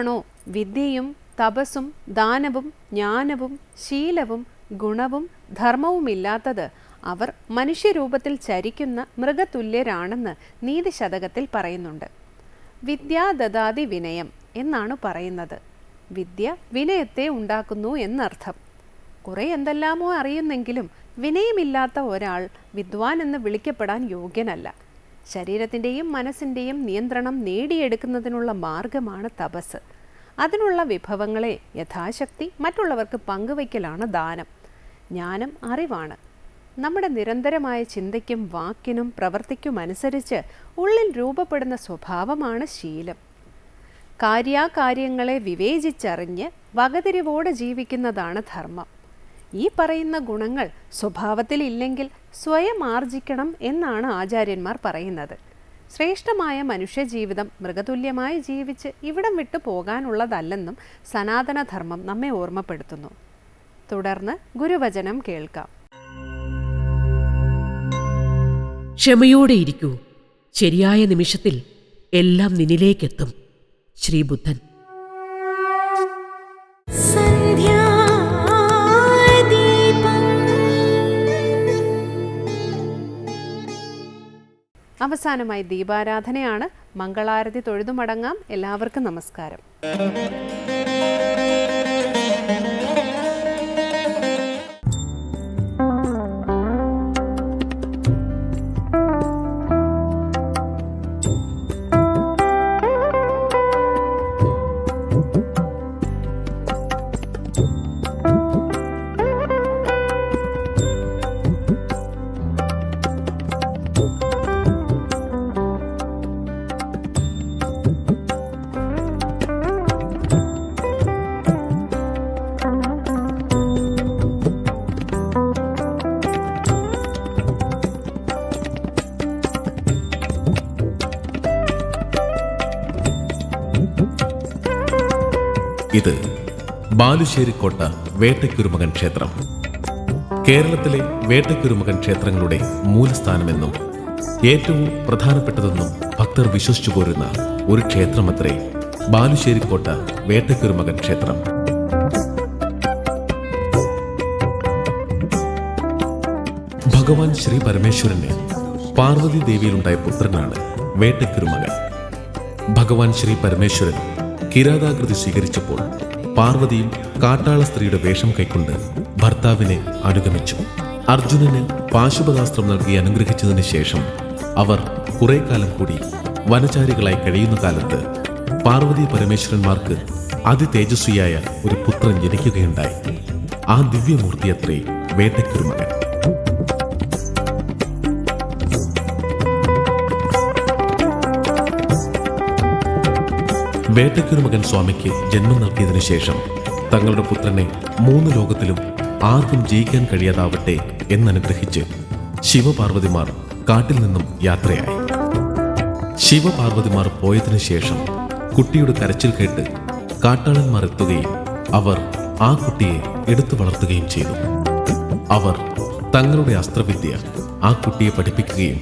ആർക്കാണോ വിദ്യയും തപസ്സും ദാനവും ജ്ഞാനവും ശീലവും ഗുണവും ധർമ്മവുമില്ലാത്തത്? അവർ മനുഷ്യരൂപത്തിൽ ചരിക്കുന്ന മൃഗതുല്യരാണെന്ന് നീതിശതകത്തിൽ പറയുന്നുണ്ട്. വിദ്യാ ദദാതി വിനയം എന്നാണ് പറയുന്നത്. വിദ്യ വിനയത്തെ ഉണ്ടാക്കുന്നു എന്നർത്ഥം. കുറെ എന്തെല്ലാമോ അറിയുന്നെങ്കിലും വിനയമില്ലാത്ത ഒരാൾ വിദ്വാൻ എന്ന് വിളിക്കപ്പെടാൻ യോഗ്യനല്ല. ശരീരത്തിന്റെയും മനസ്സിന്റെയും നിയന്ത്രണം നേടിയെടുക്കുന്നതിനുള്ള മാർഗമാണ് തപസ്. അതിനുള്ള വിഭവങ്ങളെ യഥാശക്തി മറ്റുള്ളവർക്ക് പങ്കുവയ്ക്കലാണ് ദാനം. ജ്ഞാനം അറിവാണ്. നമ്മുടെ നിരന്തരമായ ചിന്തയ്ക്കും വാക്കിനും പ്രവൃത്തിക്കുമനുസരിച്ച് ഉള്ളിൽ രൂപപ്പെടുന്ന സ്വഭാവമാണ് ശീലം. കാര്യാകാര്യങ്ങളെ വിവേചിച്ചറിഞ്ഞ് വകതിരിവോടെ ജീവിക്കുന്നതാണ് ധർമ്മം. ഈ പറയുന്ന ഗുണങ്ങൾ സ്വഭാവത്തിൽ ഇല്ലെങ്കിൽ സ്വയം ആർജിക്കണം എന്നാണ് ആചാര്യന്മാർ പറയുന്നത്. ശ്രേഷ്ഠമായ മനുഷ്യജീവിതം മൃഗതുല്യമായി ജീവിച്ച് ഇവിടം വിട്ടു പോകാനുള്ളതല്ലെന്നും സനാതനധർമ്മം നമ്മെ ഓർമ്മപ്പെടുത്തുന്നു. തുടർന്ന് ഗുരുവചനം കേൾക്കാം. ക്ഷമയോടെ ഇരിക്കൂ. ശരിയായ നിമിഷത്തിൽ എല്ലാം നിന്നിലേക്കെത്തും. ശ്രീബുദ്ധൻ അവസാനമായി ദീപാരാധനയാണ് മംഗളാരതി തൊഴുതുമടങ്ങാം. എല്ലാവർക്കും നമസ്കാരം. ഇത് ബാലുശ്ശേരിക്കോട്ട വേട്ടക്കുരുമകൻ ക്ഷേത്രം. കേരളത്തിലെ വേട്ടക്കുരുമകൻ ക്ഷേത്രങ്ങളുടെ മൂലസ്ഥാനമെന്നും ഏറ്റവും പ്രധാനപ്പെട്ടതെന്നും ഭക്തർ വിശ്വസിച്ചു പോരുന്ന ഒരു ക്ഷേത്രമത്രേ ബാലുശ്ശേരിക്കോട്ട വേട്ടക്കുരുമകൻ ക്ഷേത്രം. ഭഗവാൻ ശ്രീ പരമേശ്വരന് പാർവതി ദേവിയിലുണ്ടായ പുത്രനാണ് വേട്ടക്കുരുമകൻ ഭഗവാൻ ശ്രീ പരമേശ്വരൻ കിരാതാകൃതി സ്വീകരിച്ചപ്പോൾ പാർവതിയും കാട്ടാള സ്ത്രീയുടെ വേഷം കൈക്കൊണ്ട് ഭർത്താവിനെ അനുഗമിച്ചു. അർജുനന് പാശുപതാസ്ത്രം നൽകി അനുഗ്രഹിച്ചതിന് ശേഷം അവർ കുറെ കാലം കൂടി വനചാരികളായി കഴിയുന്ന കാലത്ത് പാർവതി പരമേശ്വരന്മാർക്ക് അതിതേജസ്വിയായ ഒരു പുത്രൻ ജനിക്കുകയുണ്ടായി. ആ ദിവ്യമൂർത്തിയത്രേ വേട്ടയ്ക്കൊരു മകൻ വേട്ടയ്ക്കൊരു മകൻ സ്വാമിക്ക് ജന്മം നൽകിയതിനു ശേഷം തങ്ങളുടെ പുത്രനെ മൂന്ന് ലോകത്തിലും ആർക്കും ജയിക്കാൻ കഴിയാതാവട്ടെ എന്നനുഗ്രഹിച്ച് ശിവപാർവതിമാർ കാട്ടിൽ നിന്നും യാത്രയായി. ശിവപാർവതിമാർ പോയതിനു ശേഷം കുട്ടിയുടെ കരച്ചിൽ കേട്ട് കാട്ടാളന്മാർ എത്തുകയും അവർ ആ കുട്ടിയെ എടുത്തു വളർത്തുകയും ചെയ്തു. അവർ തങ്ങളുടെ അസ്ത്രവിദ്യ ആ കുട്ടിയെ പഠിപ്പിക്കുകയും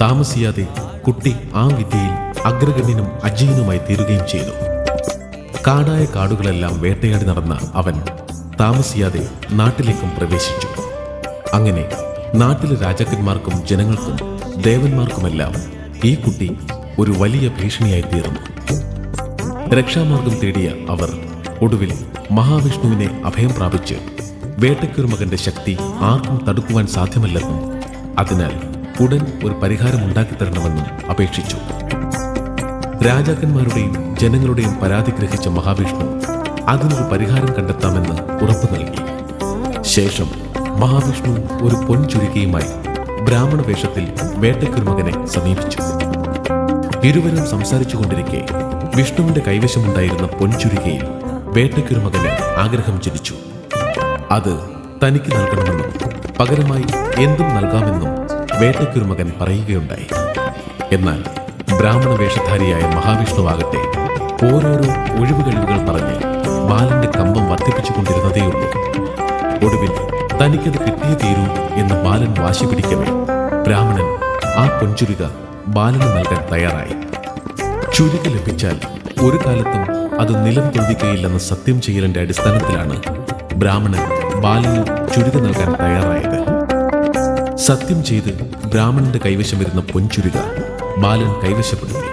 താമസിയാതെ കുട്ടി ആ വിദ്യയിൽ അഗ്രഗണ്യനും അജയനുമായി തീരുകയും ചെയ്തു. കാടായ കാടുകളെല്ലാം വേട്ടയാടി നടന്ന അവൻ താമസിയാതെ നാട്ടിലേക്കും പ്രവേശിച്ചു. അങ്ങനെ നാട്ടിലെ രാജാക്കന്മാർക്കും ജനങ്ങൾക്കും ദേവന്മാർക്കുമെല്ലാം ഈ കുട്ടി ഒരു വലിയ ഭീഷണിയായി തീർന്നു. രക്ഷാമാർഗം തേടിയ അവർ ഒടുവിൽ മഹാവിഷ്ണുവിനെ അഭയം പ്രാപിച്ച് വേട്ടയ്ക്കൊരു മകന്റെ ശക്തി ആർക്കും തടുക്കുവാൻ സാധ്യമല്ലെന്നും അതിനാൽ ഉടൻ ഒരു പരിഹാരം ഉണ്ടാക്കിത്തരണമെന്നും അപേക്ഷിച്ചു. രാജാക്കന്മാരുടെയും ജനങ്ങളുടെയും പരാതി ഗ്രഹിച്ച മഹാവിഷ്ണു അതിനൊരു പരിഹാരം കണ്ടെത്താമെന്ന് ഉറപ്പു നൽകി. ശേഷം മഹാവിഷ്ണു ഒരു പൊൻചുരുക്കിയുമായി ബ്രാഹ്മണ വേഷത്തിൽ വേട്ടയ്ക്കൊരു മകനെ സമീപിച്ചു. ഇരുവരും സംസാരിച്ചുകൊണ്ടിരിക്കെ വിഷ്ണുവിന്റെ കൈവശമുണ്ടായിരുന്ന പൊൻചുരുക്കയിൽ വേട്ടയ്ക്കൊരു മകന് ആഗ്രഹം ജനിച്ചു. അത് തനിക്ക് നൽകണമെന്നും പകരമായി എന്തും നൽകാമെന്നും വേട്ടയ്ക്കൊരു മകൻ പറയുകയുണ്ടായി. എന്നാൽ ബ്രാഹ്മണ വേഷധാരിയായ മഹാവിഷ്ണുവാകട്ടെ ഓരോരോ ഒഴിവുകഴിവുകൾ പറഞ്ഞ് ബാലന്റെ കമ്പം വർദ്ധിപ്പിച്ചുകൊണ്ടിരുന്നതേയുള്ളൂ ഒടുവിൽ തനിക്കത് കിട്ടിയേ തീരൂ എന്ന് ബാലൻ വാശി പിടിക്കവേ ബ്രാഹ്മണൻ ആ പൊൻചുരുക ബാലന് നൽകാൻ തയ്യാറായി. ചുരുക ലഭിച്ചാൽ ഒരു കാലത്തും അത് നിലം തൊഴുതിക്കയില്ലെന്ന് സത്യം ചെയ്യലിന്റെ അടിസ്ഥാനത്തിലാണ് ബ്രാഹ്മണൻ ബാലന് ചുരുക നൽകാൻ തയ്യാറായത്. സത്യം ചെയ്ത് ബ്രാഹ്മണന്റെ കൈവശം വരുന്ന പൊൻചുരുക ബാലൻ കൈവശപ്പെടുത്തി.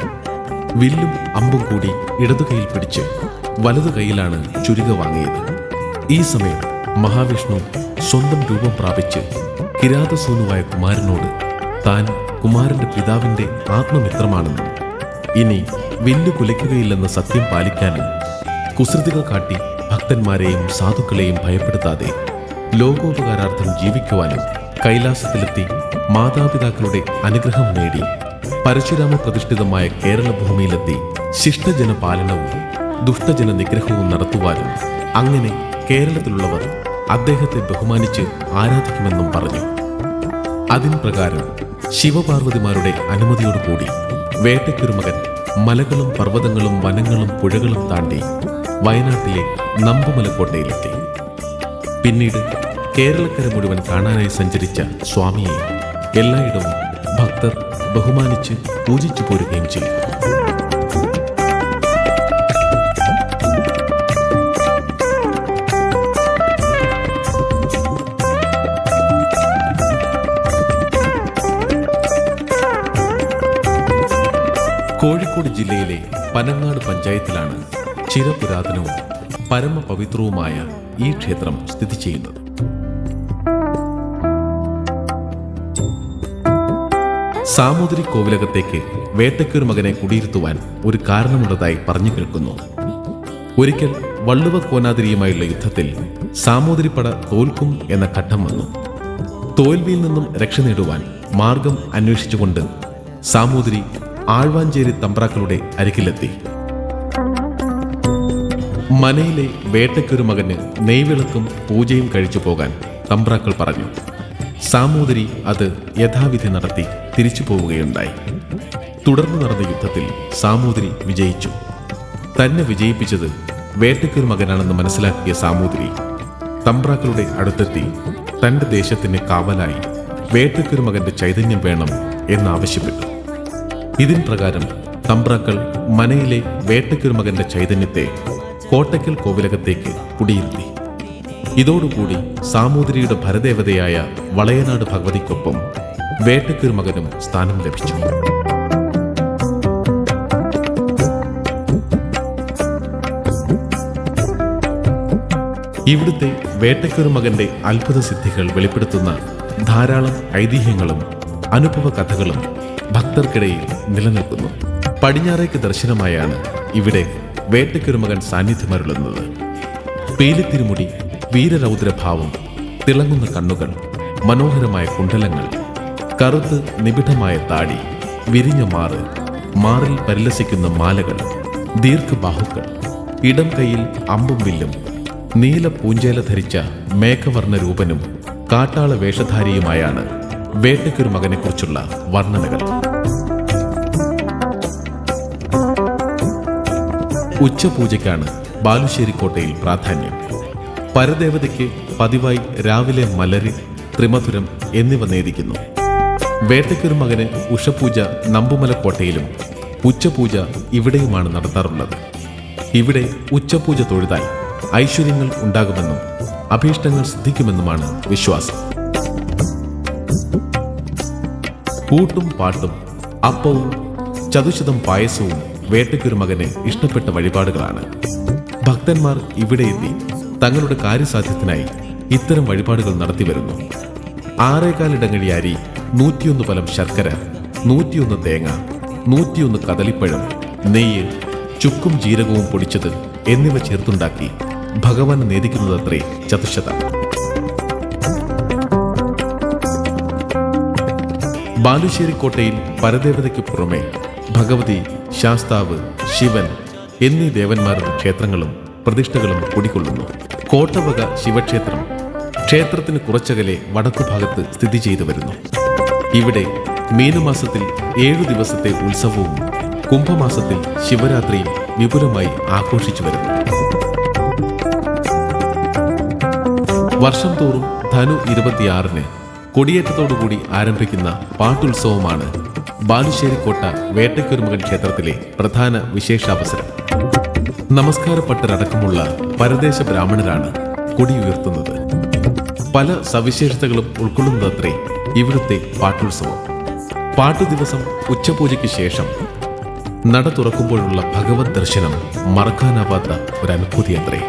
വില്ലും അമ്പും കൂടി ഇടതു കൈയിൽ പിടിച്ച് വലതു കൈയിലാണ് ചുരുക വാങ്ങിയത്. ഈ സമയം മഹാവിഷ്ണു സ്വന്തം രൂപം പ്രാപിച്ച് കിരാതസൂനുവായ കുമാരനോട് താൻ കുമാരന്റെ പിതാവിന്റെ ആത്മമിത്രമാണെന്നും ഇനി വില്ലു കുലയ്ക്കുകയില്ലെന്ന സത്യം പാലിക്കാനും കുസൃതികൾ കാട്ടി ഭക്തന്മാരെയും സാധുക്കളെയും ഭയപ്പെടുത്താതെ ലോകോപകാരാർത്ഥം ജീവിക്കുവാനും കൈലാസത്തിലെത്തി മാതാപിതാക്കളുടെ അനുഗ്രഹം നേടി പരശുരാമ പ്രതിഷ്ഠിതമായ കേരള ഭൂമിയിലെത്തി ശിഷ്ടജന പാലനവും ദുഷ്ടജന നിഗ്രഹവും നടത്തുവാനും അങ്ങനെ കേരളത്തിലുള്ളവർ അദ്ദേഹത്തെ ബഹുമാനിച്ച് ആരാധിക്കുമെന്നും പറഞ്ഞു. അതിന് പ്രകാരം ശിവപാർവതിമാരുടെ അനുമതിയോടുകൂടി വേട്ടയ്ക്കൊരു മകൻ മലകളും പർവതങ്ങളും വനങ്ങളും പുഴകളും താണ്ടി വയനാട്ടിലെ നമ്പുമലക്കോട്ടയിലെത്തി. പിന്നീട് കേരളക്കര മുഴുവൻ കാണാനായി സഞ്ചരിച്ച സ്വാമിയെ എല്ലായിടവും ഭക്തർ ബഹുമാനിച്ച് പൂജിച്ചു പോരുകയും ചെയ്യും. കോഴിക്കോട് ജില്ലയിലെ പനങ്ങാട് പഞ്ചായത്തിലാണ് ചിരപുരാതനവും പരമപവിത്രവുമായ ഈ ക്ഷേത്രം സ്ഥിതി ചെയ്യുന്നത്. സാമൂതിരി കോവിലകത്തേക്ക് വേട്ടയ്ക്കൊരു മകനെ കുടിയിരുത്തുവാൻ ഒരു കാരണമുള്ളതായി പറഞ്ഞു കേൾക്കുന്നു. ഒരിക്കൽ വള്ളുവ കോനാതിരിയുമായുള്ള യുദ്ധത്തിൽ സാമൂതിരിപ്പട തോൽക്കും എന്ന ഘട്ടം വന്നു. തോൽവിയിൽ നിന്നും രക്ഷ നേടുവാൻ മാർഗം അന്വേഷിച്ചുകൊണ്ട് സാമൂതിരി ആഴ്വാഞ്ചേരി തമ്പ്രാക്കളുടെ അരികിലെത്തി. മനയിലെ വേട്ടയ്ക്കൊരു മകന് നെയ്വിളക്കും പൂജയും കഴിച്ചു പോകാൻ തമ്പ്രാക്കൾ പറഞ്ഞു. സാമൂതിരി അത് യഥാവിധി നടത്തി. തിരിച്ചു പോവുകയുണ്ടായി. തുടർന്ന് നടന്ന യുദ്ധത്തിൽ സാമൂതിരി വിജയിച്ചു. തന്നെ വിജയിപ്പിച്ചത് വേട്ടയ്ക്കൊരു മകനാണെന്ന് മനസ്സിലാക്കിയ സാമൂതിരി തമ്പ്രാക്കളുടെ അടുത്തെത്തി തന്റെ ദേശത്തിന് കാവലായി വേട്ടയ്ക്കൊരു മകന്റെ ചൈതന്യം വേണം എന്നാവശ്യപ്പെട്ടു. ഇതിൻ പ്രകാരം തമ്പ്രാക്കൾ മനയിലെ വേട്ടയ്ക്കൊരു മകന്റെ ചൈതന്യത്തെ കോട്ടയ്ക്കൽ കോവിലകത്തേക്ക് കുടിയിരുത്തി. ഇതോടുകൂടി സാമൂതിരിയുടെ ഭരദേവതയായ വളയനാട് ഭഗവതിക്കൊപ്പം വേട്ടയ്ക്കൊരു മകനും സ്ഥാനം ലഭിച്ചു. ഇവിടുത്തെ വേട്ടക്കീർ മകന്റെ അത്ഭുത സിദ്ധികൾ വെളിപ്പെടുത്തുന്ന ധാരാളം ഐതിഹ്യങ്ങളും അനുഭവ കഥകളും ഭക്തർക്കിടയിൽ നിലനിൽക്കുന്നു. പടിഞ്ഞാറേക്ക് ദർശനമായാണ് ഇവിടെ വേട്ടയ്ക്കൊരു മകൻ സാന്നിധ്യമരുളുന്നത് പേലിത്തിരുമുടി വീരരൗദ്രഭാവം തിളങ്ങുന്ന കണ്ണുകൾ മനോഹരമായ കുണ്ടലങ്ങൾ കറുത്ത് നിബിഡമായ താടി വിരിഞ്ഞ മാറ് മാറിൽ പരിലസിക്കുന്ന മാലകൾ ദീർഘബാഹുക്കൾ ഇടം കൈയിൽ അമ്പും വില്ലും നീല പൂഞ്ചേല ധരിച്ച മേഘവർണ രൂപനും കാട്ടാള വേഷധാരിയുമായാണ് വേട്ടയ്ക്കൊരു മകനെക്കുറിച്ചുള്ള വർണനകൾ. ഉച്ചപൂജയ്ക്കാണ് ബാലുശ്ശേരി കോട്ടയിൽ പ്രാധാന്യം. പരദേവതയ്ക്ക് പതിവായി രാവിലെ മലരി ത്രിമധുരം എന്നിവ നേദിക്കുന്നു. വേട്ടയ്ക്കൊരു മകന് ഉഷപൂജ നമ്പുമല കോട്ടയിലും ഉച്ചപൂജ ഇവിടെയുമാണ് നടത്താറുള്ളത്. ഇവിടെ ഉച്ചപൂജ തൊഴുതാൽ ഐശ്വര്യങ്ങൾ ഉണ്ടാകുമെന്നും അഭീഷ്ടങ്ങൾ സിദ്ധിക്കുമെന്നുമാണ് വിശ്വാസം. കൂട്ടും പാട്ടും അപ്പവും ചതുശതം പായസവും വേട്ടയ്ക്കൊരു മകന് ഇഷ്ടപ്പെട്ട വഴിപാടുകളാണ്. ഭക്തന്മാർ ഇവിടെ എത്തി തങ്ങളുടെ കാര്യസാധ്യത്തിനായി ഇത്തരം വഴിപാടുകൾ നടത്തിവരുന്നു. ആറേകാലിടങ്ങഴി അരി നൂറ്റിയൊന്ന് പലം ശർക്കര നൂറ്റിയൊന്ന് തേങ്ങ നൂറ്റിയൊന്ന് കദളിപ്പഴം നെയ്യ് ചുക്കും ജീരകവും പൊടിച്ചത് എന്നിവ ചേർത്തുണ്ടാക്കി ഭഗവാൻ നേദിക്കുന്നതത്രേ ചതുശത ബാലുശ്ശേരി കോട്ടയിൽ പരദേവതയ്ക്ക് പുറമെ ഭഗവതി ശാസ്താവ് ശിവൻ എന്നീ ദേവന്മാരുടെ ക്ഷേത്രങ്ങളും പ്രതിഷ്ഠകളും കുടികൊള്ളുന്നു. കോട്ടവക ശിവക്ഷേത്രം ക്ഷേത്രത്തിന് കുറച്ചകലെ വടക്കുഭാഗത്ത് സ്ഥിതി ചെയ്തു വരുന്നു. ഇവിടെ മീനമാസത്തിൽ ഏഴു ദിവസത്തെ ഉത്സവവും കുംഭമാസത്തിൽ ശിവരാത്രിയും വിപുലമായി ആഘോഷിച്ചു വരുന്നു. വർഷം തോറും ധനു ഇരുപത്തിയാറിന് കൊടിയേറ്റത്തോടുകൂടി ആരംഭിക്കുന്ന പാട്ടുത്സവമാണ് ബാലുശ്ശേരിക്കോട്ട വേട്ടയ്ക്കൊരുമകൻ ക്ഷേത്രത്തിലെ പ്രധാന വിശേഷാവസരം. നമസ്കാരപ്പട്ടരടക്കമുള്ള പരദേശ ബ്രാഹ്മണരാണ് കൊടിയുയർത്തുന്നത്. പല സവിശേഷതകളും ഉൾക്കൊള്ളുന്നതത്രേ ഇവിടുത്തെ പാട്ടുത്സവം. പാട്ടു ദിവസം ഉച്ചപൂജയ്ക്ക് ശേഷം നട തുറക്കുമ്പോഴുള്ള ഭഗവത് ദർശനം മറക്കാനാവാത്ത ഒരു അനുഭൂതിയത്രേ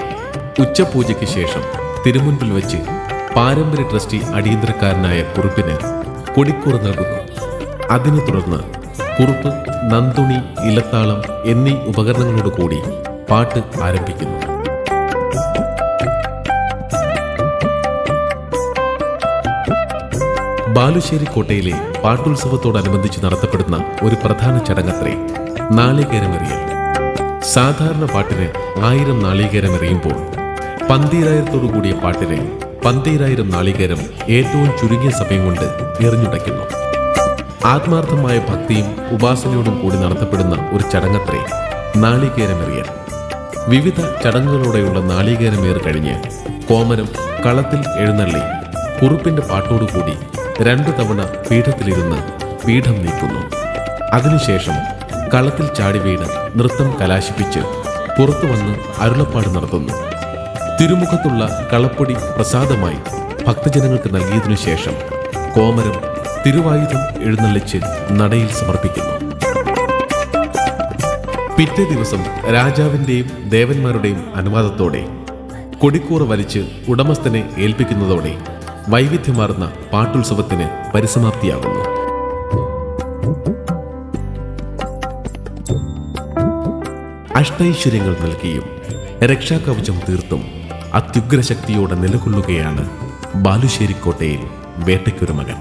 ഉച്ചപൂജയ്ക്ക് ശേഷം തിരുമുൻപിൽ വെച്ച് പാരമ്പര്യ ട്രസ്റ്റി അടിയന്തരക്കാരനായ കുറുപ്പിന് കൊടിക്കൂറ നൽകുന്നു. അതിനെ തുടർന്ന് കുറുപ്പ് നന്തുണി ഇലത്താളം എന്നീ ഉപകരണങ്ങളോട് കൂടി പാട്ട് ആരംഭിക്കുന്നു. ബാലുശ്ശേരി കോട്ടയിലെ പാട്ടുത്സവത്തോടനുബന്ധിച്ച് നടത്തപ്പെടുന്ന ഒരു പ്രധാന ചടങ്ങത്രേ നാളികേരമെറിയൽ. സാധാരണ പാട്ടിന് ആയിരം നാളികേരമെറിയുമ്പോൾ പന്തീരായിരത്തോടു കൂടിയ പാട്ടിന് പന്തീരായിരം നാളികേരം ഏറ്റവും ചുരുങ്ങിയ സമയം കൊണ്ട് എറിഞ്ഞുടയ്ക്കുന്നു. ആത്മാർത്ഥമായ ഭക്തിയും ഉപാസനയോടും കൂടി നടത്തപ്പെടുന്ന ഒരു ചടങ്ങത്രേ നാളികേരമെറിയൽ. വിവിധ ചടങ്ങുകളോടെയുള്ള നാളികേരമേറ് കഴിഞ്ഞ് കോമരം കളത്തിൽ എഴുന്നള്ളി കുറുപ്പിന്റെ പാട്ടോടുകൂടി രണ്ടു തവണ പീഠത്തിലിരുന്ന് പീഠം നീക്കുന്നു. അതിനുശേഷം കളത്തിൽ ചാടി വീണ് നൃത്തം കലാശിപ്പിച്ച് പുറത്തു വന്ന് അരുളപ്പാട് നടത്തുന്നു. തിരുമുഖത്തുള്ള കളപ്പൊടി പ്രസാദമായി ഭക്തജനങ്ങൾക്ക് നൽകിയതിനു ശേഷം കോമരം തിരുവായുധം എഴുന്നള്ളിച്ച് നടയിൽ സമർപ്പിക്കുന്നു. പിറ്റേ ദിവസം രാജാവിന്റെയും ദേവന്മാരുടെയും അനുവാദത്തോടെ കൊടിക്കൂറ വലിച്ച് ഉടമസ്ഥനെ ഏൽപ്പിക്കുന്നതോടെ വൈവിധ്യമാർന്ന പാട്ടുത്സവത്തിന് പരിസമാപ്തിയാകുന്നു. അഷ്ടൈശ്വര്യങ്ങൾ നൽകിയും രക്ഷാകവചം തീർത്തും അത്യുഗ്രശക്തിയോടെ നിലകൊള്ളുകയാണ് ബാലുശ്ശേരിക്കോട്ടയിൽ വേട്ടയ്ക്കൊരു മകൻ.